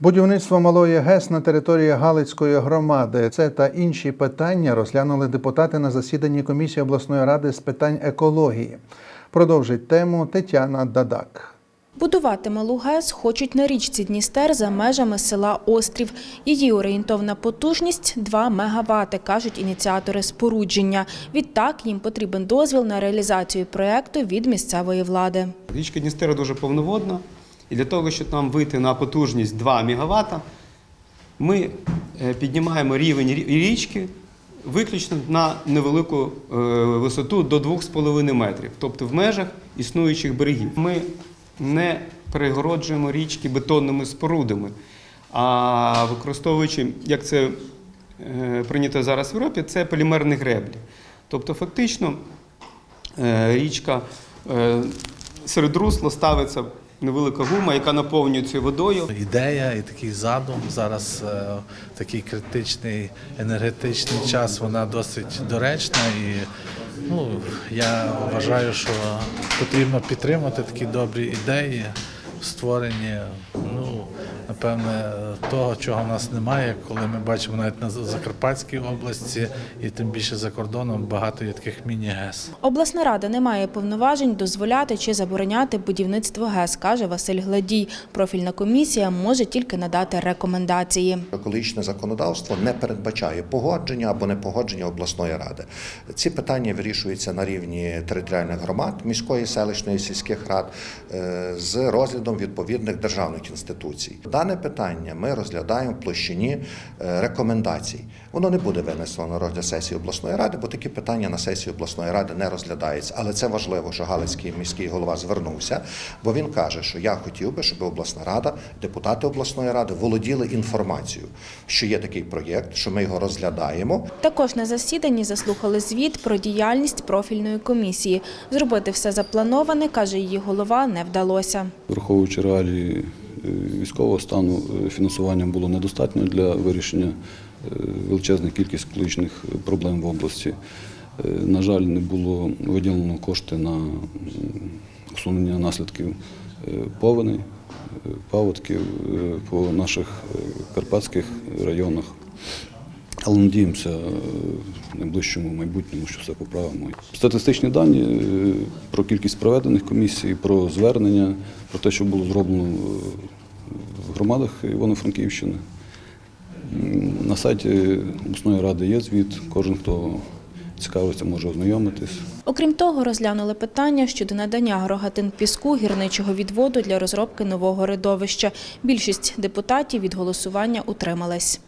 Будівництво малої ГЕС на території Галицької громади. Це та інші питання розглянули депутати на засіданні комісії обласної ради з питань екології. Продовжить тему Тетяна Дадак. Будувати малу ГЕС хочуть на річці Дністер за межами села Острів. Її орієнтовна потужність – 2 мегавати, кажуть ініціатори спорудження. Відтак їм потрібен дозвіл на реалізацію проєкту від місцевої влади. Річка Дністера дуже повноводна, і для того, щоб нам вийти на потужність 2 МВт, ми е, піднімаємо рівень річки виключно на невелику е, висоту до 2,5 метрів, тобто в межах існуючих берегів. Ми не перегороджуємо річки бетонними спорудами, а використовуючи, як це е, прийнято зараз в Європі, це полімерні греблі. Тобто, фактично, річка серед русла ставиться невелика гума, яка наповнюється водою. Ідея і такий задум зараз е, такий критичний енергетичний час. Вона досить доречна, і ну я вважаю, що потрібно підтримати такі добрі ідеї в створенні. Ну напевне, того, чого в нас немає, коли ми бачимо навіть на Закарпатській області, і тим більше за кордоном багато є таких міні-ГЕС. Обласна рада не має повноважень дозволяти чи забороняти будівництво ГЕС, каже Василь Гладій. Профільна комісія може тільки надати рекомендації. Екологічне законодавство не передбачає погодження або непогодження обласної ради. Ці питання вирішуються на рівні територіальних громад, міської, селищної, сільських рад е, з розглядом відповідних державних інституцій. Дане питання ми розглядаємо в площині е, рекомендацій. Воно не буде винесено на розгляд сесії обласної ради, бо такі питання на сесії обласної ради не розглядаються. Але це важливо, що Галицький міський голова звернувся, бо він каже, що я хотів би, щоб обласна рада, депутати обласної ради володіли інформацією, що є такий проєкт, що ми його розглядаємо. Також на засіданні заслухали звіт про діяльність профільної комісії. Зробити все заплановане, каже її голова, не вдалося. Враховуючи реалії військового стану, е, фінансування було недостатньо для вирішення е, величезної кількості екологічних проблем в області. Е, На жаль, не було виділено кошти на усунення наслідків повені, е, паводків е, по наших е, карпатських районах. Але надіємося е, в найближчому майбутньому, що все поправимо. Статистичні дані е, про кількість проведених комісій, про звернення, про те, що було зроблено е, в громадах Івано-Франківщини. На сайті обласної ради є звіт. Кожен, хто цікавиться, може ознайомитись. Окрім того, розглянули питання щодо надання Грогатин піску гірничого відводу для розробки нового рядовища. Більшість депутатів від голосування утрималась.